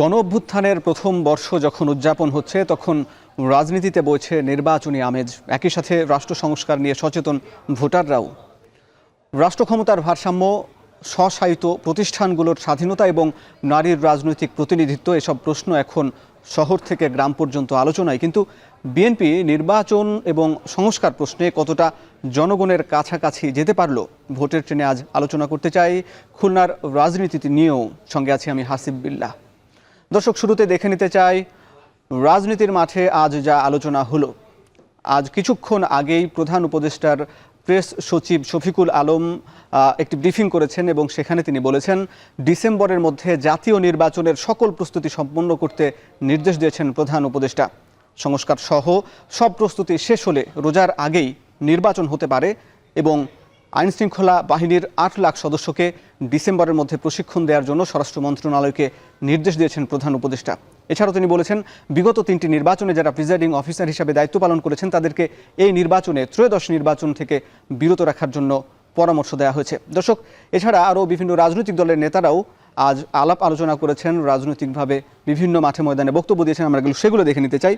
গণ অভ্যুত্থানের প্রথম বর্ষ যখন উদযাপন হচ্ছে, তখন রাজনীতিতে বইছে নির্বাচনী আমেজ। একই সাথে রাষ্ট্র সংস্কার নিয়ে সচেতন ভোটাররাও। রাষ্ট্র ক্ষমতার ভারসাম্য, স্বশায়িত প্রতিষ্ঠানগুলোর স্বাধীনতা এবং নারীর রাজনৈতিক প্রতিনিধিত্ব এসব প্রশ্ন এখন শহর থেকে গ্রাম পর্যন্ত আলোচনায়। কিন্তু বিএনপি নির্বাচন এবং সংস্কার প্রশ্নে কতটা জনগণের কাছাকাছি যেতে পারল, ভোটের ট্রেনে আজ আলোচনা করতে চাই খুলনার রাজনীতি নিয়েও। সঙ্গে আছি আমি হাসিব বিল্লাহ। দর্শক, শুরুতে দেখে নিতে চাই, রাজনীতির মাঠে আজ যা আলোচনা হলো। আজ কিছুক্ষণ আগেই প্রধান উপদেষ্টার প্রেস সচিব শফিকুল আলম একটি ব্রিফিং করেছেন এবং সেখানে তিনি বলেছেন, ডিসেম্বরের মধ্যে জাতীয় নির্বাচনের সকল প্রস্তুতি সম্পন্ন করতে নির্দেশ দিয়েছেন প্রধান উপদেষ্টা। সংস্কার সহ সব প্রস্তুতি শেষ হলে রোজার আগেই নির্বাচন হতে পারে এবং আইনশৃঙ্খলা বাহিনীর আট লাখ সদস্যকে ডিসেম্বরের মধ্যে প্রশিক্ষণ দেওয়ার জন্য স্বরাষ্ট্র মন্ত্রণালয়কে নির্দেশ দিয়েছেন প্রধান উপদেষ্টা। এছাড়াও তিনি বলেছেন, বিগত তিনটি নির্বাচনে যারা প্রিজাইডিং অফিসার হিসাবে দায়িত্ব পালন করেছেন, তাদেরকে এই নির্বাচনে, ত্রয়োদশ নির্বাচন থেকে বিরত রাখার জন্য পরামর্শ দেওয়া হয়েছে। দর্শক, এছাড়া আরও বিভিন্ন রাজনৈতিক দলের নেতারাও আজ আলাপ আলোচনা করেছেন, রাজনৈতিকভাবে বিভিন্ন মাঠে ময়দানে বক্তব্য দিয়েছেন। আমরা সেগুলো দেখে নিতে চাই।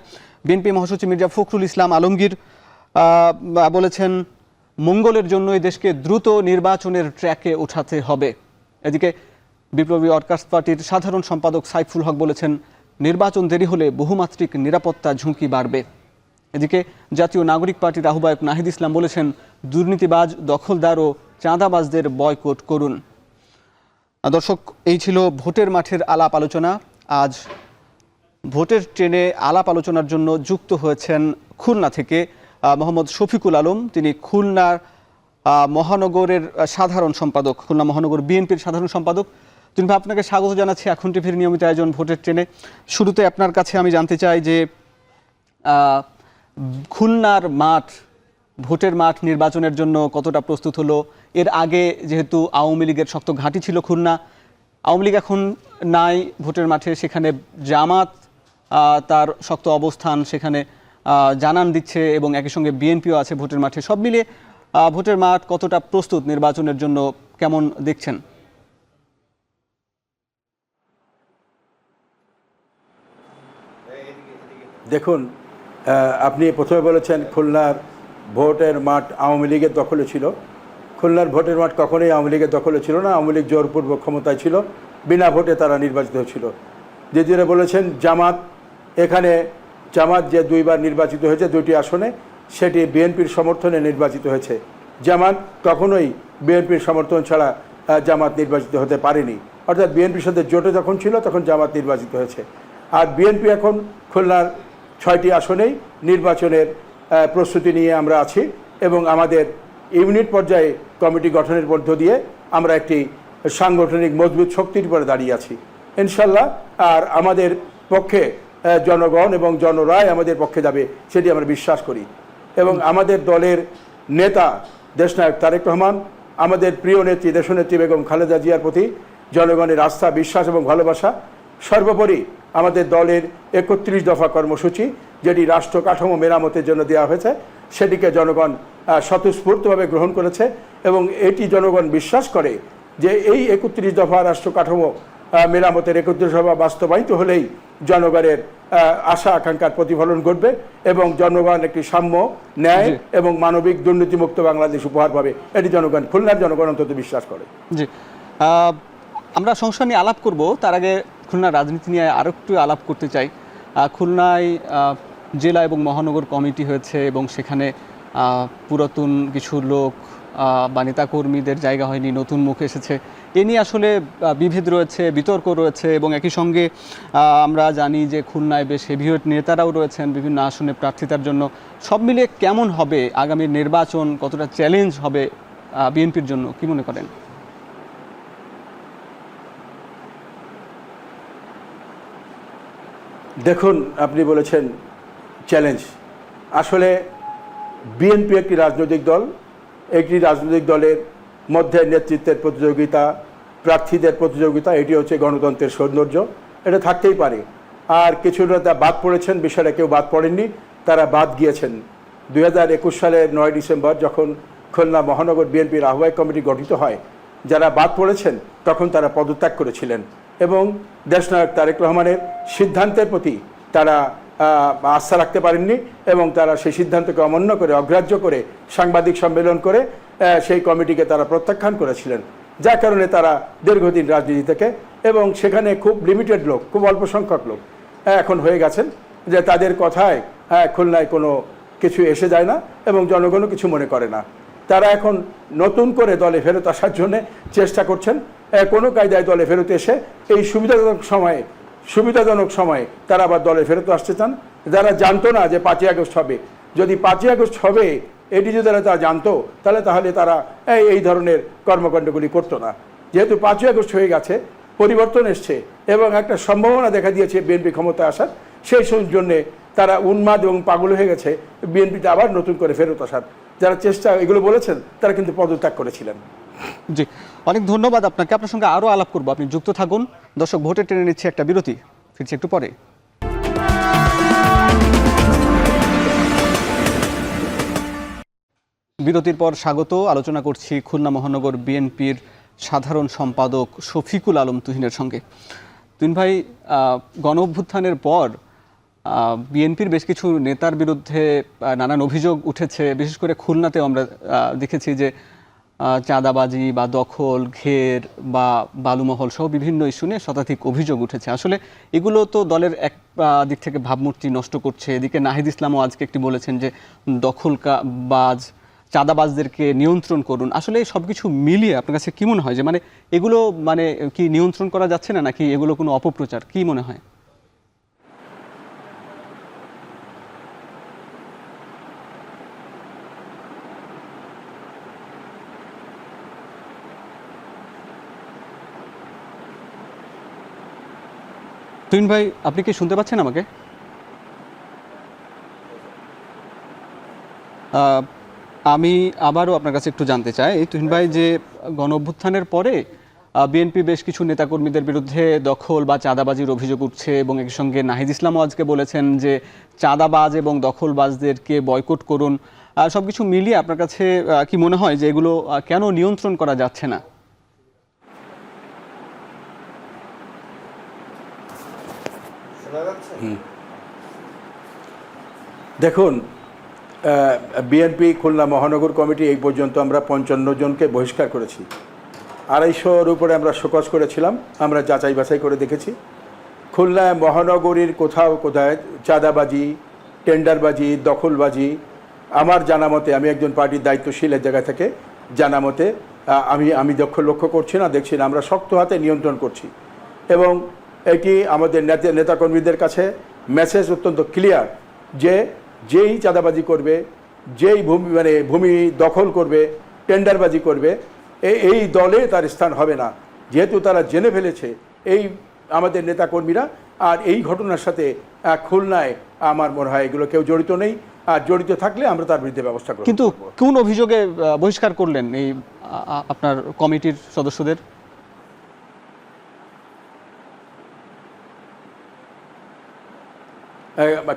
বিএনপি মহাসচিব মির্জা ফখরুল ইসলাম আলমগীর বলেছেন মঙ্গলের জন্য এই দেশকে দ্রুত নির্বাচনের ট্র্যাকে ওঠাতে হবে। এদিকে বিপ্লবী ওয়ার্কার্স পার্টির সাধারণ সম্পাদক সাইফুল হক বলেছেন, নির্বাচন দেরি হলে বহুমাত্রিক নিরাপত্তা ঝুঁকি বাড়বে। এদিকে জাতীয় নাগরিক পার্টির আহ্বায়ক নাহিদ ইসলাম বলেছেন, দুর্নীতিবাজ, দখলদার ও চাঁদাবাজদের বয়কট করুন। দর্শক, এই ছিল ভোটের মাঠের আলাপ আলোচনা। আজ ভোটের ট্রেনে আলাপ আলোচনার জন্য যুক্ত হয়েছেন খুলনা থেকে মোহাম্মদ শফিকুল আলম, তিনি খুলনার মহানগরের সাধারণ সম্পাদক, খুলনা মহানগর বিএনপির সাধারণ সম্পাদক। তুমি আপনাকে স্বাগত জানাচ্ছি এখন টিভির নিয়মিত আয়োজন ভোটের ট্রেনে। শুরুতে আপনার কাছে আমি জানতে চাই যে খুলনার মাঠ, ভোটের মাঠ নির্বাচনের জন্য কতটা প্রস্তুত হলো? এর আগে যেহেতু আওয়ামী লীগের শক্ত ঘাঁটি ছিল খুলনা, আওয়ামী লীগ এখন নাই ভোটের মাঠে, সেখানে জামাত তার শক্ত অবস্থান, সেখানে জানান দিচ্ছে এবং একই সঙ্গে বিএনপিও আছে ভোটের মাঠে। সব মিলে ভোটের মাঠ কতটা প্রস্তুত নির্বাচনের জন্য কেমন দেখছেন? দেখুন আপনি প্রথমে বলেছেন খুলনার ভোটের মাঠ আওয়ামী লীগের দখলে ছিল। খুলনার ভোটের মাঠ কখনোই আওয়ামী লীগের দখলে ছিল না। আওয়ামী লীগ জোরপূর্বক ক্ষমতায় ছিল। বিনা ভোটে তারা নির্বাচিত হয়েছিল দ্বিতীয় বলেছেন জামাত এখানে জামাত যে দুইবার নির্বাচিত হয়েছে, দুইটি আসনে, সেটি বিএনপির সমর্থনে নির্বাচিত হয়েছে। জামাত কখনোই বিএনপির সমর্থন ছাড়া জামাত নির্বাচিত হতে পারেনি। অর্থাৎ বিএনপির সাথে জোটে যখন ছিল, তখন জামাত নির্বাচিত হয়েছে। আর বিএনপি এখন খুলনার ছয়টি আসনেই নির্বাচনের প্রস্তুতি নিয়ে আমরা আছি এবং আমাদের ইউনিট পর্যায়ে কমিটি গঠনের মধ্য দিয়ে আমরা একটি সাংগঠনিক মজবুত শক্তির উপরে দাঁড়িয়ে আছি। ইনশাল্লাহ, আর আমাদের পক্ষে জনগণ এবং জনরায় আমাদের পক্ষে যাবে, সেটি আমরা বিশ্বাস করি। এবং আমাদের দলের নেতা দেশনায়ক তারেক রহমান, আমাদের প্রিয় নেত্রী, দেশনেত্রী বেগম খালেদা জিয়ার প্রতি জনগণের আস্থা, বিশ্বাস এবং ভালোবাসা, সর্বোপরি আমাদের দলের একত্রিশ দফা কর্মসূচি, যেটি রাষ্ট্র কাঠামো মেরামতের জন্য দেওয়া হয়েছে, সেটিকে জনগণ স্বতঃস্ফূর্তভাবে গ্রহণ করেছে এবং এটি জনগণ বিশ্বাস করে যে এই একত্রিশ দফা রাষ্ট্র কাঠামো মেরামতের একত্রিশ দফা বাস্তবায়িত হলেই জনগণের আশা আকাঙ্ক্ষার প্রতিফলন ঘটবে এবং জনগণ একটি সাম্য ন্যায় এবং মানবিক দুর্নীতিমুক্ত বাংলাদেশ উপহার পাবে। এটি জনগণ খুলনার জনগণ অন্তত বিশ্বাস করে। জি। আমরা সংস্কার নিয়ে আলাপ করব। তার আগে খুলনা রাজনীতি নিয়ে আরও একটু আলাপ করতে চাই। খুলনায় জেলা এবং মহানগর কমিটি হয়েছে এবং সেখানে পুরাতন কিছু লোক বা নেতাকর্মীদের জায়গা হয়নি নতুন মুখ এসেছে। এ নিয়ে আসলে বিভেদ রয়েছে, বিতর্ক রয়েছে এবং একই সঙ্গে আমরা জানি যে খুলনায় বেশ হেভিওয়েট নেতারাও রয়েছেন বিভিন্ন আসনে প্রার্থিতার জন্য। সব মিলিয়ে কেমন হবে? আগামী নির্বাচন কতটা চ্যালেঞ্জ হবে বিএনপির জন্য? কি মনে করেন? দেখুন, আপনি বলেছেন চ্যালেঞ্জ আসলে বিএনপি একটি রাজনৈতিক দল, একটি রাজনৈতিক দলের মধ্যে নেতৃত্বের প্রতিযোগিতা প্রার্থীদের প্রতিযোগিতা, এটি হচ্ছে গণতন্ত্রের সৌন্দর্য, এটা থাকতেই পারে। আর কিছু নেতা বাদ পড়েছেন বিষয়টা কেউ বাদ পড়েননি, তারা বাদ গিয়েছেন। দুই হাজার একুশ সালের নয় ডিসেম্বর যখন খুলনা মহানগর বিএনপির আহ্বায়ক কমিটি গঠিত হয়, যারা বাদ পড়েছেন, তখন তারা পদত্যাগ করেছিলেন এবং দেশনায়ক তারেক রহমানের সিদ্ধান্তের প্রতি তারা আস্থা রাখতে পারেননি এবং তারা সেই সিদ্ধান্তকে অমান্য করে, অগ্রাহ্য করে সাংবাদিক সম্মেলন করে সেই কমিটিকে তারা প্রত্যাখ্যান করেছিলেন। যার কারণে তারা দীর্ঘদিন রাজনীতি থেকে এবং সেখানে খুব লিমিটেড লোক, খুব অল্প সংখ্যক লোক এখন হয়ে গেছেন যে তাদের কথায় হ্যাঁ খুলনায় কোনো কিছু এসে যায় না এবং জনগণও কিছু মনে করে না। তারা এখন নতুন করে দলে ফেরত আসার জন্যে চেষ্টা করছেন। কোনো কায়দায় দলে ফেরত এসে এই সুবিধাজনক সময়ে সুবিধাজনক সময়ে তারা আবার দলে ফেরত আসতে চান। যারা জানতো না যে পাঁচই আগস্ট হবে, যদি পাঁচই আগস্ট হবে এটি যদি তারা তা জানতো, তাহলে তাহলে তারা এই ধরনের কর্মকাণ্ডগুলি করতো না। যেহেতু পাঁচই আগস্ট হয়ে গেছে, পরিবর্তন এসছে এবং একটা সম্ভাবনা দেখা দিয়েছে বিএনপি ক্ষমতায় আসার, সেই জন্যে তারা উন্মাদ এবং পাগল হয়ে গেছে, বিএনপিতে আবার নতুন করে ফেরত আসার। যারা চেষ্টা এগুলো বলেছেন, তারা কিন্তু পদত্যাগ করেছিলেন। জি, অনেক ধন্যবাদ আপনাকে। আপনার সঙ্গে আরও আলাপ করব। আপনি যুক্ত থাকুন। দর্শক, ভোটে টেনে নিচ্ছে একটা বিরতি। ফিরছি একটু পরে। বিরতির পর স্বাগত। আলোচনা করছি খুলনা মহানগর বিএনপির সাধারণ সম্পাদক শফিকুল আলম তুহিনের সঙ্গে। তুহিন ভাই গণ অভ্যুত্থানের পর বিএনপির বেশ কিছু নেতার বিরুদ্ধে নানান অভিযোগ উঠেছে। বিশেষ করে খুলনাতে আমরা দেখেছি যে চাঁদাবাজি বা দখল, ঘের বা বালুমহল সহ বিভিন্ন ইস্যু নিয়ে শতাধিক অভিযোগ উঠেছে। আসলে এগুলো তো দলের এক দিক থেকে ভাবমূর্তি নষ্ট করছে। এদিকে নাহিদ ইসলামও আজকে একটি বলেছেন যে দখল বাজ চাঁদাবাজদেরকে নিয়ন্ত্রণ করুন। আসলে সব কিছু মিলিয়ে আপনার কাছে কি মনে হয়? যে মানে এগুলো মানে কি নিয়ন্ত্রণ করা যাচ্ছে না, নাকি এগুলো কোনো অপপ্রচার? কি মনে হয়? তুহিন ভাই, আপনি কি শুনতে পাচ্ছেন আমাকে? আমি আবারও আপনার কাছে একটু জানতে চাই, তুহিন ভাই, যে গণ অভ্যুত্থানের পরে বিএনপি বেশ কিছু নেতাকর্মীদের বিরুদ্ধে দখল বা চাঁদাবাজির অভিযোগ উঠছে এবং এর সঙ্গে নাহিদ ইসলামও আজকে বলেছেন যে চাঁদাবাজ এবং দখলবাজদেরকে বয়কট করুন। সব কিছু মিলিয়ে আপনার কাছে কি মনে হয় যে এগুলো কেন নিয়ন্ত্রণ করা যাচ্ছে না? দেখুন বিএনপি খুলনা মহানগর কমিটি, এই পর্যন্ত আমরা পঞ্চান্ন জনকে বহিষ্কার করেছি। আড়াইশোর উপরে আমরা শোকজ করেছিলাম, আমরা যাচাই বাছাই করে দেখেছি। খুলনা মহানগরীর কোথাও কোথায় চাঁদাবাজি, টেন্ডারবাজি, দখলবাজি, আমার জানা মতে, আমি একজন পার্টির দায়িত্বশীলের জায়গা থেকে, জানা মতে আমি আমি দক্ষ লক্ষ্য করছি না, দেখছি না, আমরা শক্ত হাতে নিয়ন্ত্রণ করছি। এবং এটি আমাদের নেতা, নেতাকর্মীদের কাছে মেসেজ অত্যন্ত ক্লিয়ার যে যেই চাঁদাবাজি করবে যেই ভূমি মানে ভূমি দখল করবে টেন্ডারবাজি করবে এ- এই দলে তার স্থান হবে না। যেহেতু তারা জেনে ফেলেছে এই আমাদের নেতাকর্মীরা আর এই ঘটনার সাথে খুলনায় আমার মনে হয় এগুলো কেউ জড়িত নেই। আর জড়িত থাকলে আমরা তার বিরুদ্ধে ব্যবস্থা করব কিন্তু কোন অভিযোগে বহিষ্কার করলেন এই আপনার কমিটির সদস্যদের?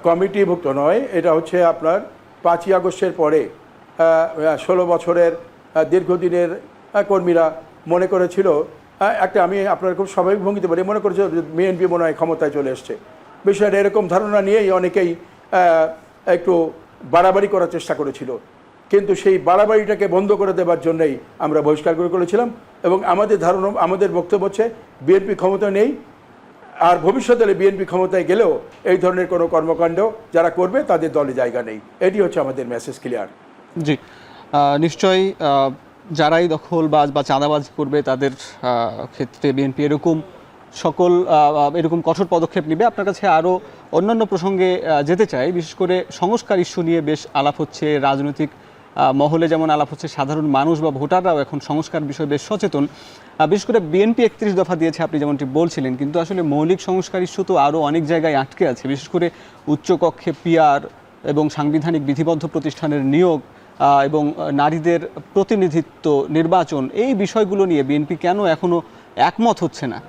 কমিটিভুক্ত নয়, এটা হচ্ছে আপনার পাঁচই আগস্টের পরে ষোলো বছরের দীর্ঘদিনের কর্মীরা মনে করেছিল একটা আমি আপনার খুব স্বাভাবিক ভঙ্গিতে বলি, মনে করেছিল বিএনপি মনে হয় ক্ষমতায় চলে এসছে। বিষয়টা এরকম ধারণা নিয়েই অনেকেই একটু বাড়াবাড়ি করার চেষ্টা করেছিল। কিন্তু সেই বাড়াবাড়িটাকে বন্ধ করে দেওয়ার জন্যই আমরা বহিষ্কার করে করেছিলাম এবং আমাদের ধারণা, আমাদের বক্তব্য হচ্ছে, বিএনপি ক্ষমতা নেই আর ভবিষ্যতে বিএনপি ক্ষমতায় গেলেও এই ধরনের কোনো কর্মকাণ্ড যারা করবে তাদের দলে জায়গা নেই। এটি হচ্ছে আমাদের মেসেজ ক্লিয়ার জি। নিশ্চয়ই যারাই দখলবাজ বা চাঁদাবাজ করবে তাদের ক্ষেত্রে বিএনপি এরকম সকল এরকম কঠোর পদক্ষেপ নেবে। আপনার কাছে আরও অন্যান্য প্রসঙ্গে যেতে চাই। বিশেষ করে সংস্কার ইস্যু নিয়ে বেশ আলাপ হচ্ছে, রাজনৈতিক মহলে যেমন আলাপ হচ্ছে, সাধারণ মানুষ বা ভোটাররাও এখন সংস্কার বিষয়ে বেশ সচেতন। বিশেষ করে বিএনপি একত্রিশ দফা দিয়েছে, আপনি যেমনটি বলছিলেন, কিন্তু আসলে মৌলিক সংস্কার ইস্যু তো আরও অনেক জায়গায় আটকে আছে। বিশেষ করে উচ্চকক্ষে পিয়ার এবং সাংবিধানিক বিধিবদ্ধ প্রতিষ্ঠানের নিয়োগ এবং নারীদের প্রতিনিধিত্ব, নির্বাচন, এই বিষয়গুলো নিয়ে বিএনপি কেন এখনও একমত হচ্ছে না?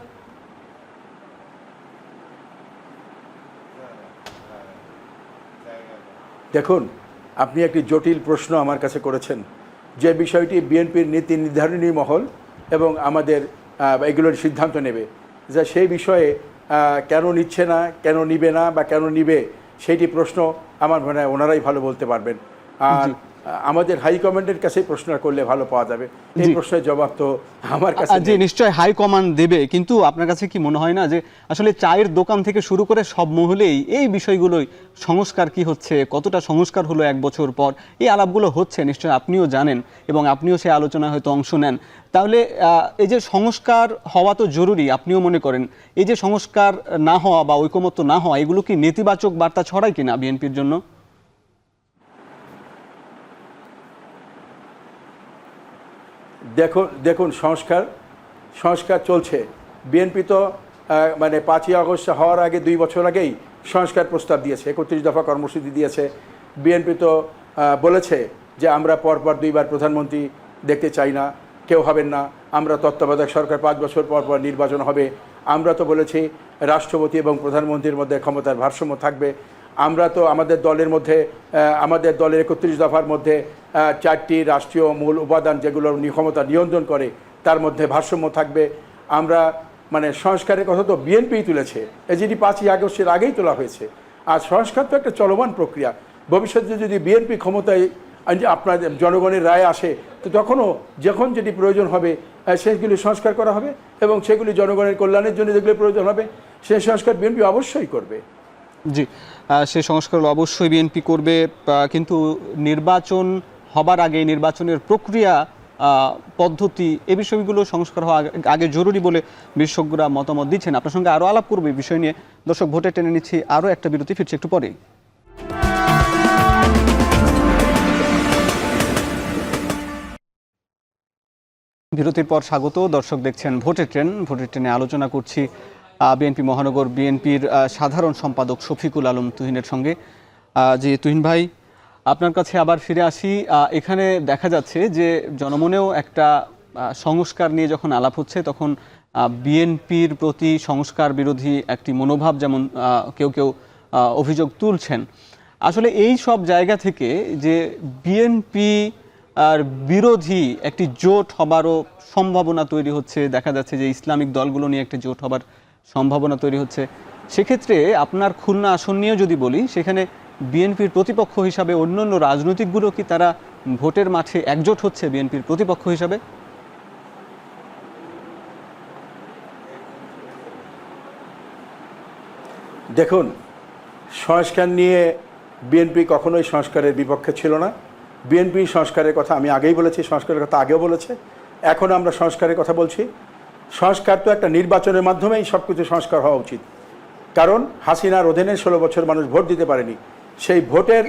দেখুন আপনি একটি জটিল প্রশ্ন আমার কাছে করেছেন। যে বিষয়টি বিএনপির নীতি নির্ধারণী মহল এবং আমাদের এগুলোর সিদ্ধান্ত নেবে। যে সেই বিষয়ে কেন নিচ্ছে না, কেন নিবে না বা কেন নিবে, সেইটি প্রশ্ন আমার মনে হয় ওনারাই ভালো বলতে পারবেন। আর আমাদের হাইকমান্ডের কাছে প্রশ্ন করলে ভালো পাওয়া যাবে। এই প্রশ্নের জবাব তো আমার কাছে জি নিশ্চয় হাই কমান্ড দেবে কিন্তু আপনার কাছে কি মনে হয় না যে আসলে চায়ের দোকান থেকে শুরু করে সব মহলেই এই বিষয়গুলোই সংস্কার কি হচ্ছে কতটা সংস্কার হলো এক বছর পর? এই আলাপগুলো হচ্ছে নিশ্চয় আপনিও জানেন এবং আপনিও সেই আলোচনায় হয়তো অংশ নেন। তাহলে আহ, এই যে সংস্কার হওয়া তো জরুরি আপনিও মনে করেন। এই যে সংস্কার না হওয়া বা ঐকমত্য না হওয়া এগুলো কি নেতিবাচক বার্তা ছড়ায় কিনা বিএনপির জন্য? দেখুন দেখুন, সংস্কার সংস্কার চলছে। বিএনপি তো মানে পাঁচই আগস্ট হওয়ার আগে, দুই বছর আগেই সংস্কার প্রস্তাব দিয়েছে, একত্রিশ দফা কর্মসূচি দিয়েছে। বিএনপি তো বলেছে যে আমরা পরপর দুইবার প্রধানমন্ত্রী দেখতে চাই না, কেউ হবেন না, আমরা তত্ত্বাবধায়ক সরকার পাঁচ বছর পর পর নির্বাচন হবে। আমরা তো বলেছি রাষ্ট্রপতি এবং প্রধানমন্ত্রীর মধ্যে ক্ষমতার ভারসাম্য থাকবে। আমরা তো আমাদের দলের মধ্যে আমাদের দলের একত্রিশ দফার মধ্যে চারটি রাষ্ট্রীয় মূল উপাদান যেগুলো নি- ক্ষমতা নিয়ন্ত্রণ করে তার মধ্যে ভারসাম্য থাকবে। আমরা মানে সংস্কারের কথা তো বিএনপিই তুলেছে যেটি পাঁচই আগস্টের আগেই তোলা হয়েছে। আর সংস্কার তো একটা চলমান প্রক্রিয়া। ভবিষ্যতে যদি বিএনপি ক্ষমতায় আপনার জনগণের রায় আসে তো তখনও যখন যেটি প্রয়োজন হবে সেগুলি সংস্কার করা হবে এবং সেগুলি জনগণের কল্যাণের জন্য যেগুলি প্রয়োজন হবে সেই সংস্কার বিএনপি অবশ্যই করবে। জি আহ, সেই সংস্কারগুলো অবশ্যই বিএনপি করবে কিন্তু নির্বাচন হবার আগে নির্বাচনের প্রক্রিয়া পদ্ধতি এ বিষয়গুলো সংস্কার হওয়া আগে- জরুরি বলে বিশেষজ্ঞরা মতামত দিচ্ছেন। আপনার সঙ্গে আরও আলাপ করবে বিষয় নিয়ে। দর্শক, ভোটে টেনে নিচ্ছি আরও একটা বিরতি, ফিরছে একটু পরেই। বিরতির পর স্বাগত। দর্শক দেখছেন ভোটের ট্রেন। ভোটের ট্রেনে আলোচনা করছি বিএনপি মহানগর বিএনপির সাধারণ সম্পাদক শফিকুল আলম তুহিনের সঙ্গে। যে তুহিন ভাই আপনার কাছে আবার ফিরে আসি। এখানে দেখা যাচ্ছে যে জনমনেও একটা সংস্কার নিয়ে যখন আলাপ হচ্ছে, তখন বিএনপির প্রতি সংস্কার বিরোধী একটি মনোভাব যেমন কেউ কেউ অভিযোগ তুলছেন। আসলে এই সব জায়গা থেকে যে বিএনপি আর বিরোধী একটি জোট হবারও সম্ভাবনা তৈরি হচ্ছে, দেখা যাচ্ছে যে ইসলামিক দলগুলো নিয়ে একটি জোট হবার সম্ভাবনা তৈরি হচ্ছে। সেক্ষেত্রে আপনার খুলনা আসন নিয়েও যদি বলি, সেখানে বিএনপির প্রতিপক্ষ হিসাবে অন্যান্য রাজনৈতিকগুলো কি তারা ভোটের মাঠে একজোট হচ্ছে বিএনপির প্রতিপক্ষ হিসাবে? দেখুন, সংস্কার নিয়ে বিএনপি কখনোই সংস্কারের বিপক্ষে ছিল না। বিএনপি সংস্কারের কথা আমি আগেই বলেছি, সংস্কারের কথা আগেও বলেছে। এখন আমরা সংস্কারের কথা বলছি। সংস্কার তো একটা নির্বাচনের মাধ্যমেই সব কিছু সংস্কার হওয়া উচিত। কারণ হাসিনার অধীনে ষোলো বছর মানুষ ভোট দিতে পারেনি। সেই ভোটের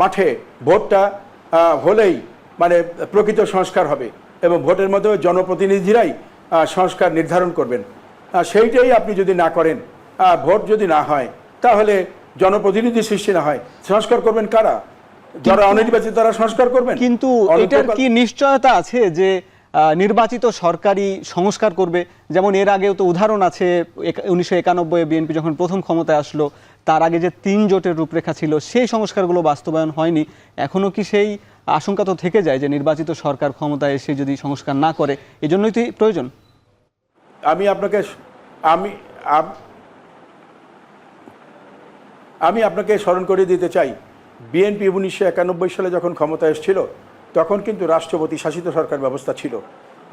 মাঠে ভোটটা হলেই মানে প্রকৃত সংস্কার হবে এবং ভোটের মাধ্যমে জনপ্রতিনিধিরাই সংস্কার নির্ধারণ করবেন। সেইটাই আপনি যদি না করেন ভোট যদি না হয় তাহলে জনপ্রতিনিধি সৃষ্টি না হয়। সংস্কার করবেন কারা? যারা অনির্বাচিত তারা সংস্কার করবেন? কিন্তু এটার কি নিশ্চয়তা আছে যে নির্বাচিত সরকারি সংস্কার করবে। যেমন এর আগেও তো উদাহরণ আছে উনিশশো একানব্বই বিএনপি যখন প্রথম ক্ষমতায় আসলো, তার আগে যে তিন জোটের রূপরেখা ছিল, সেই সংস্কারগুলো বাস্তবায়ন হয়নি। এখনও কি সেই আশঙ্কা তো থেকে যায় যে নির্বাচিত সরকার ক্ষমতায় এসে যদি সংস্কার না করে, এজন্যই তো প্রয়োজন? আমি আপনাকে আমি আমি আপনাকে স্মরণ করে দিতে চাই। বিএনপি উনিশশো একানব্বই সালে যখন ক্ষমতা এসেছিল তখন কিন্তু রাষ্ট্রপতি শাসিত সরকার ব্যবস্থা ছিল।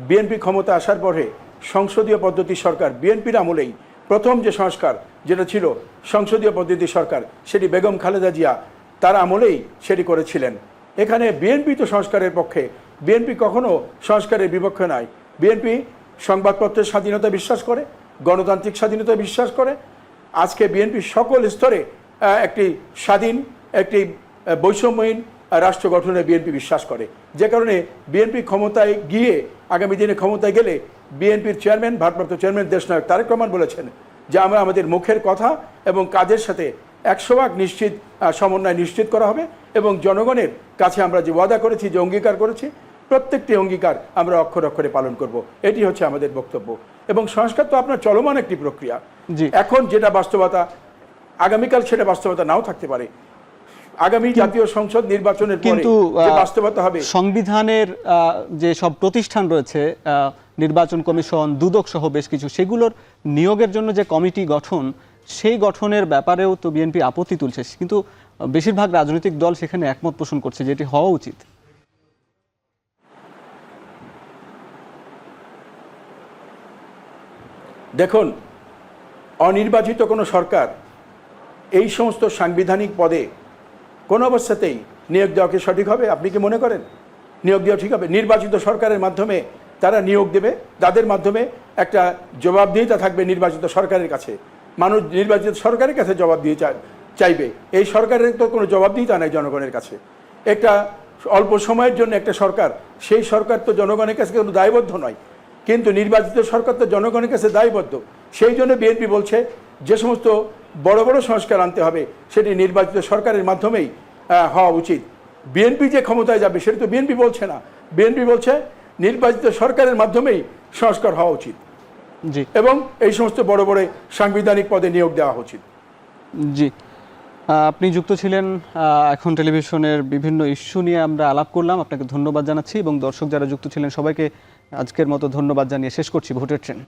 বিএনপি ক্ষমতা আসার পরে সংসদীয় পদ্ধতি সরকার, বিএনপির আমলেই প্রথম যে সংস্কার যেটা ছিল সংসদীয় পদ্ধতি সরকার, সেটি বেগম খালেদা জিয়া তার আমলেই সেটি করেছিলেন। এখানে বিএনপি তো সংস্কারের পক্ষে, বিএনপি কখনো সংস্কারের বিপক্ষে নয় বিএনপি সংবাদপত্রের স্বাধীনতা বিশ্বাস করে, গণতান্ত্রিক স্বাধীনতা বিশ্বাস করে। আজকে বিএনপি সকল স্তরে একটি স্বাধীন, একটি বৈষম্যহীন রাষ্ট্র গঠনে বিএনপি বিশ্বাস করে। যে কারণে বিএনপি ক্ষমতায় গিয়ে আগামী দিনে ক্ষমতায় গেলে বিএনপির চেয়ারম্যান ভারপ্রাপ্ত চেয়ারম্যান দেশনায়ক তারেক রহমান বলেছেন যে আমরা আমাদের মুখের কথা এবং কাজের সাথে একশো ভাগ নিশ্চিত সমন্বয় নিশ্চিত করা হবে এবং জনগণের কাছে আমরা যে ওয়াদা করেছি যে অঙ্গীকার করেছি প্রত্যেকটি অঙ্গীকার আমরা অক্ষর অক্ষরে পালন করব। এটি হচ্ছে আমাদের বক্তব্য। এবং সংস্কার তো আপনার চলমান একটি প্রক্রিয়া। এখন যেটা বাস্তবতা আগামীকাল সেটা বাস্তবতা নাও থাকতে পারে। আগামী জাতীয় সংসদ নির্বাচনের কিন্তু বাস্তবতা হবে। সংবিধানের যে সব প্রতিষ্ঠান রয়েছে নির্বাচন কমিশন দুদক সহ বেশ কিছু সেগুলোর নিয়োগের জন্য যে কমিটি গঠন সেই গঠনের ব্যাপারেও তো বিএনপি আপত্তি তুলছে। কিন্তু বেশিরভাগ রাজনৈতিক দল সেখানে একমত পোষণ করছে যেটি হওয়া উচিত। দেখুন অনির্বাচিত কোনো সরকার এই সমস্ত সাংবিধানিক পদে কোনো অবস্থাতেই নিয়োগ দেওয়া কি সঠিক হবে? আপনি কি মনে করেন? নিয়োগ দেওয়া ঠিক হবে? নির্বাচিত সরকারের মাধ্যমে তারা নিয়োগ দেবে? তাদের মাধ্যমে একটা জবাবদিহিতা থাকবে নির্বাচিত সরকারের কাছে। মানুষ নির্বাচিত সরকারের কাছে জবাব দিয়ে চাইবে। এই সরকারের তো কোনো জবাবদিহিতা নাই জনগণের কাছে। একটা অল্প সময়ের জন্য একটা সরকার, সেই সরকার তো জনগণের কাছে কোনো দায়বদ্ধ নয়। কিন্তু নির্বাচিত সরকার তো জনগণের কাছে দায়বদ্ধ। সেই জন্য বিএনপি বলছে, যে সমস্ত বড় বড় সংস্কার আনতে হবে সেটি নির্বাচিত সরকারের মাধ্যমেই হওয়া উচিত। বিএনপি যে ক্ষমতায় যাবে সেটা তো বিএনপি বলছে না। বিএনপি বলছে নির্বাচিত সরকারের মাধ্যমেই সংস্কার হওয়া উচিত। জি। এবং এই সমস্ত বড় বড় সাংবিধানিক পদে নিয়োগ দেওয়া উচিত। জি। আপনি যুক্ত ছিলেন এখন টেলিভিশনের বিভিন্ন ইস্যু নিয়ে আমরা আলাপ করলাম। আপনাকে ধন্যবাদ জানাচ্ছি এবং দর্শক যারা যুক্ত ছিলেন সবাইকে আজকের মতো ধন্যবাদ জানিয়ে শেষ করছি ভোটের ট্রেন।